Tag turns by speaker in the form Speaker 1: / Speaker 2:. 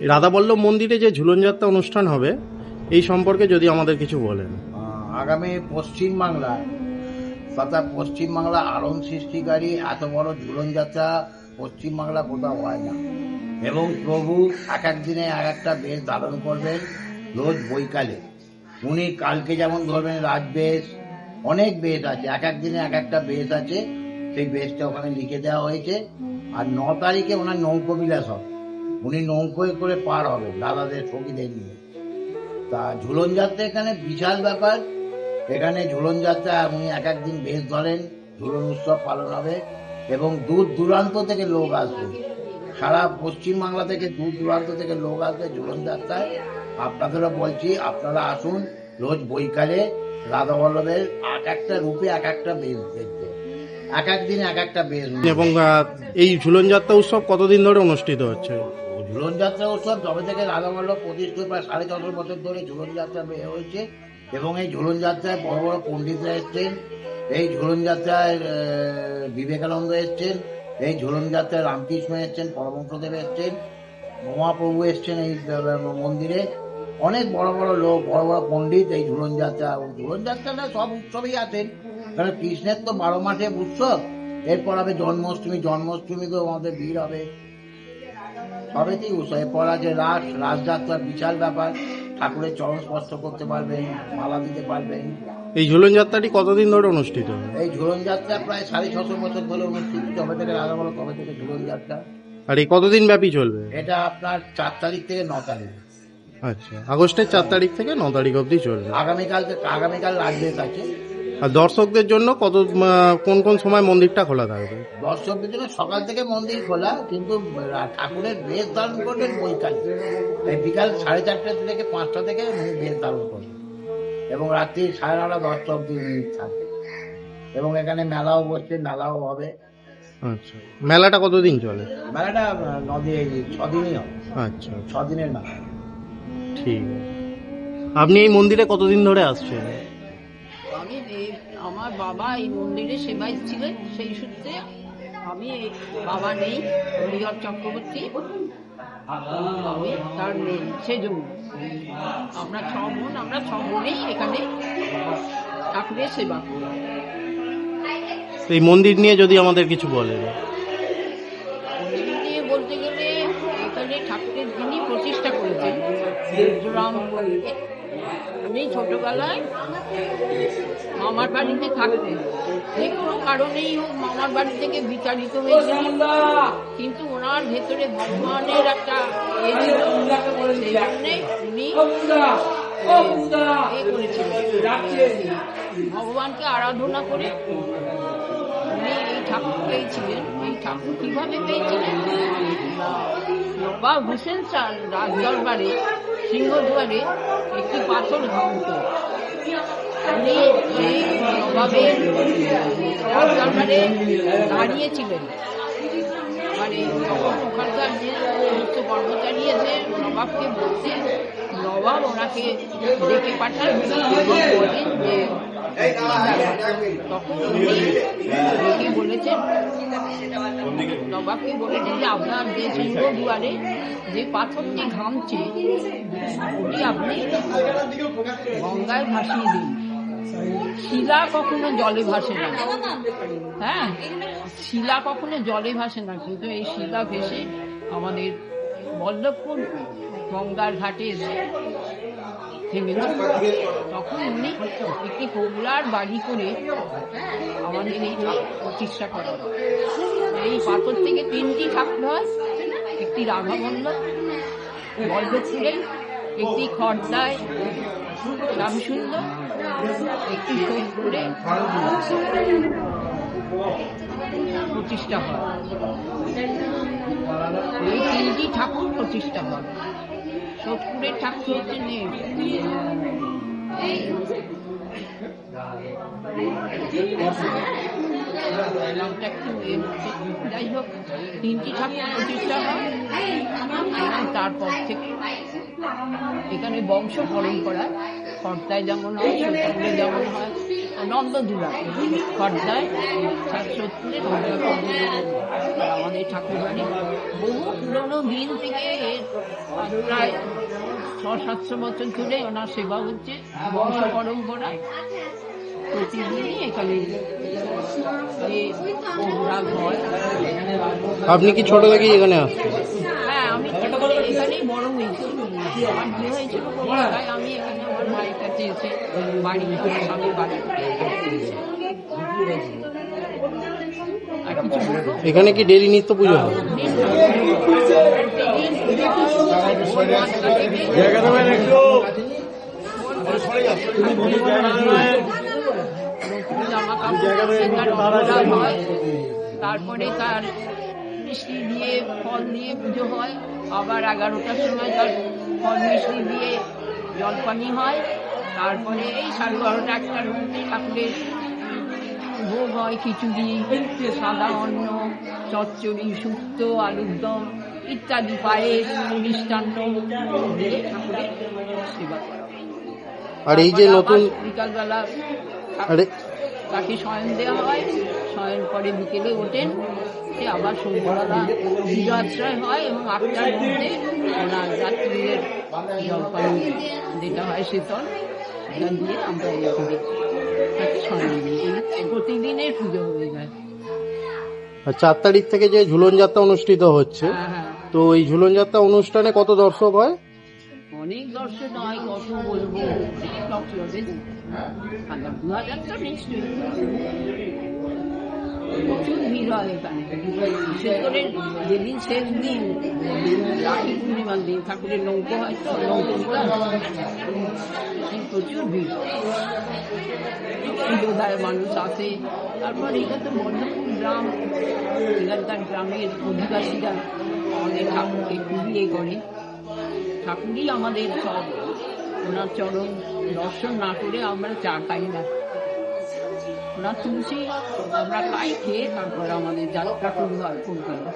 Speaker 1: রাধাবল্লভ মন্দিরে যে ঝুলনযাত্রা অনুষ্ঠান হবে, এই সম্পর্কে যদি আমাদের কিছু বলেন।
Speaker 2: আগামী পশ্চিমবাংলা তথা পশ্চিমবাংলা আলোড়ন সৃষ্টিকারী এত বড় ঝুলনযাত্রা পশ্চিমবাংলা কোথাও হয় না। এবং প্রভু এক এক দিনে এক একটা বেশ ধারণ করবেন রোজ বৈকালে। উনি কালকে যেমন ধরবেন রাজবেশ অনেক বেশ আছে, এক এক দিনে এক একটা বেশ আছে। সেই বেশটা ওখানে লিখে দেওয়া হয়েছে। আর ন তারিখে ওনার নৌকো বিলাস হবে। উনি নৌকোয় করে পার হবে দাদাদের সখীদের নিয়ে। তা ঝুলন যাত্রা এখানে বিশাল ব্যাপার। এখানে ঝুলন যাত্রা উনি এক একদিন বেশ ধরেন, ঝুলন উৎসব পালন হবে এবং দূর দূরান্ত থেকে লোক আসবে। সারা পশ্চিমবাংলা থেকে দূর দূরান্ত থেকে লোক আসবে ঝুলন যাত্রায়। আপনাদেরও বলছি, আপনারা আসুন রোজ বৈকালে রাধা বল্লভের এক একটা রূপে এক একটা বেশ দেখবে এক এক দিনে এক একটা বেশ।
Speaker 1: এবং এই ঝুলনযাত্রা উৎসব কতদিন ধরে অনুষ্ঠিত হচ্ছে?
Speaker 2: ঝুলন যাত্রা উৎসব যবে থেকে রাধাবল্লভ প্রতিষ্ঠিত প্রায় সাড়ে ছশো বছর ধরে ঝুলনযাত্রা বের হয়েছে এবং এই ঝুলনযাত্রায় বড় বড় পণ্ডিতরা এসছেন, এই ঝুলনযাত্রায় বিবেকানন্দ এসছেন, এই ঝুলনযাত্রায় রামকৃষ্ণ এসছেন, পরমহংসদেব এসছেন, মহাপ্রভু এসছেন এই মন্দিরে। অনেক বড় বড় লোক, বড় বড় পণ্ডিত এই ঝুলন যাত্রা এবং ঝুলন যাত্রাটা সব উৎসবেই আছেন। কারণ কৃষ্ণের তো বারো মাসে উৎসব, এরপর হবে জন্মাষ্টমী, জন্মাষ্টমীতেও আমাদের ভিড় হবে। সবেতেই এরপর আছে রাস রাসযাত্রার বিশাল ব্যাপার ঠাকুরের চরণ স্পর্শ করতে পারবেন মালা দিতে পারবেন।
Speaker 1: এই ঝুলনযাত্রাটি কতদিন ধরে অনুষ্ঠিত হয়?
Speaker 2: এই ঝুলন যাত্রা প্রায় সাড়ে ছশো বছর ধরে অনুষ্ঠিত। যবে থেকে রাজা বলো তবে থেকে ঝুলন যাত্রা?
Speaker 1: আর এই কতদিন ব্যাপী চলবে?
Speaker 2: এটা আপনার চার তারিখ থেকে ন তারিখ।
Speaker 1: আচ্ছা আগস্টের চার তারিখ থেকে ন তারিখ অবধি চলবে।
Speaker 2: আগামীকাল আগামীকাল রাজবেশ আছে।
Speaker 1: আর দর্শকদের জন্য কত কোন কোন সময় মন্দিরটা খোলা থাকবে?
Speaker 2: দর্শকদের জন্য সকাল থেকে মন্দির খোলা কিন্তু ঠাকুরের বেশ ধারণ করবেন বৈকাল। বিকাল সাড়ে চারটা থেকে পাঁচটা থেকে বেশ ধারণ করবেন। এবং রাত্রি সাড়ে নটা দশটা অব্দি থাকবে এবং এখানে মেলাও বসছে মেলাও হবে।
Speaker 1: আচ্ছা। মেলাটা কতদিন চলে?
Speaker 2: মেলাটা নদী ছদিনই হবে।
Speaker 1: আচ্ছা।
Speaker 2: ছদিনের মেলা।
Speaker 1: ঠিক আপনি এই মন্দিরে কতদিন ধরে আসছেন?
Speaker 3: আমি আমার বাবা এই মন্দিরে সেবায় ছিলেন সেই সূত্রে আমি বাবা নেই হরিহর চক্রবর্তী। আমি তার মেয়ে সেজন্য। আমরা ছ বোন আমরা ছ বোনেই এখানে ঠাকুরের সেবা করি।
Speaker 1: এই মন্দির নিয়ে যদি আমাদের কিছু বলেন।
Speaker 3: এই নিয়ে বলতে গেলে এখানে ঠাকুরের যিনি প্রতিষ্ঠা করেছেন উনি ছোটবেলায় মামার বাড়িতে থাকতেন। যে কোনো কারণেই হোক মামার বাড়ি থেকে বিচারিত হয়েছিলেন কিন্তু ওনার ভেতরে ভগবানের একটা এ ছিল। সেই জন্যে উনি করেছিলেন। ভগবানকে আরাধনা করে ঠাকুর পেয়েছিলেন, ওই ঠাকুর কীভাবে পেয়েছিলেন? নবাব হুসেন শাহ রাজদরবারে সিংহদুয়ারে একটি পাথর ভাঙত। উনি সেই নবাবের রাজদরবারে দাঁড়িয়েছিলেন। মানে তখন ওখানকার যে সমস্ত কর্মচারী এসে নবাবকে বলছে, নবাব ওনাকে ডেকে পাঠান যে তখন উনি বলেছেন নবাবকে বলেছেন যে আপনার যে সিংহ দুয়ারে যে পাথরটি ঘামছে ওটি আপনি গঙ্গায় ভাসিয়ে দিন শিলা কখনো জলে ভাসে না। হ্যাঁ শিলা কখনো জলে ভাসে না, কিন্তু এই শিলা ভেসে আমাদের বল্লভপুর গঙ্গার ঘাটে এসে থেমে গেল। তখন উনি একটি কমলার বাড়ি করে আমাদের এই প্রতিষ্ঠা করেন। এই পাথর থেকে তিনটি ঠাকুর হয়, একটি রাধাবল্লভ বল্লভপুরে একটি খর্দায় রামসুন্দর, একটি সোদপুরে প্রতিষ্ঠা হয়। এই তিনটি ঠাকুর প্রতিষ্ঠা হয়। সোদপুরের ঠাকুর হচ্ছে নে- একটু যাই হোক, তিনটি ঠাকুর প্রতিষ্ঠা হয়। তারপর থেকে এখানে বংশ পরম্পরা খর্দায় যেমন হয় যেমন হয়। নন্দদুলা খর্দায় নন্দদুলা আমাদের ঠাকুর বাড়ি বহু পুরনো দিন থেকে এর প্রায় ছ সাতশো বছর ধরে ওনার সেবা হচ্ছে বংশ পরম্পরায় প্রতিদিনই এখানে
Speaker 1: আপনি কি ছোট থেকেই এখানে আসছেন
Speaker 3: হ্যাঁ আমি এখানেই বড় হয়েছি আমার বিয়ে হয়েছিল কলকাতায় আমি এখানে আমার বাড়ি স্বামীর বাড়ি। বলব
Speaker 1: এখানে কি ডেলি নিত্য পুজো হয়?
Speaker 3: তারপরে তার মিষ্টি দিয়ে ফল দিয়ে পুজো হয়। আবার এগারোটার সময় তার ফল মিষ্টি দিয়ে জলপানি হয়। তারপরে এই সাড়ে বারোটা একটার মধ্যে ঠাকুরের ভোগ হয় খিচুড়ি সাদা অন্ন চচ্চড়ি শুক্তো আলুর দম ইত্যাদি পায়েস মিষ্টান্ন দিয়ে ঠাকুরের সেবা করা
Speaker 1: আর এই যে নতুন
Speaker 3: বিকালবেলা তাকে শয়ন দেওয়া হয়। শয়ন করে বিকেলে ওঠেন। সে আবার সন্ধ্যাবেলা পুজো হয় এবং আটটার মধ্যে ওনার রাত্রির জলপান যেটা হয় শীতল সেটা দিয়ে আমরা এইভাবে দিই প্রতিদিনের পুজো হয়ে যায়
Speaker 1: চার তারিখ থেকে যে ঝুলন যাত্রা অনুষ্ঠিত হচ্ছে
Speaker 3: হ্যাঁ হ্যাঁ।
Speaker 1: তো এই ঝুলন যাত্রা অনুষ্ঠানে কত দর্শক হয়?
Speaker 3: অনেক দর্শক হয় কত বলব? দু হাজার তো নিশ্চয়ই। প্রচুর ভিড় হয় এখানে। যেদিন শেষ দিন, রাখি পূর্ণিমার দিন, ঠাকুরের নৌকো হয় নৌকো প্রচুর ভিড়। পুজো মানুষ আসে। তারপর এটা তো বর্ধমান গ্রাম। এখানকার গ্রামের অধিবাসীরা আমাদের ঠাকুরকে এ করে। ঠাকুরই আমাদের সব। ওনার চরণ দর্শন না করে আমরা চা খাই না। ওনার তুলসী আমরা তাই খেয়ে তারপর আমাদের যাত্রা শুরু হয় কলকাতা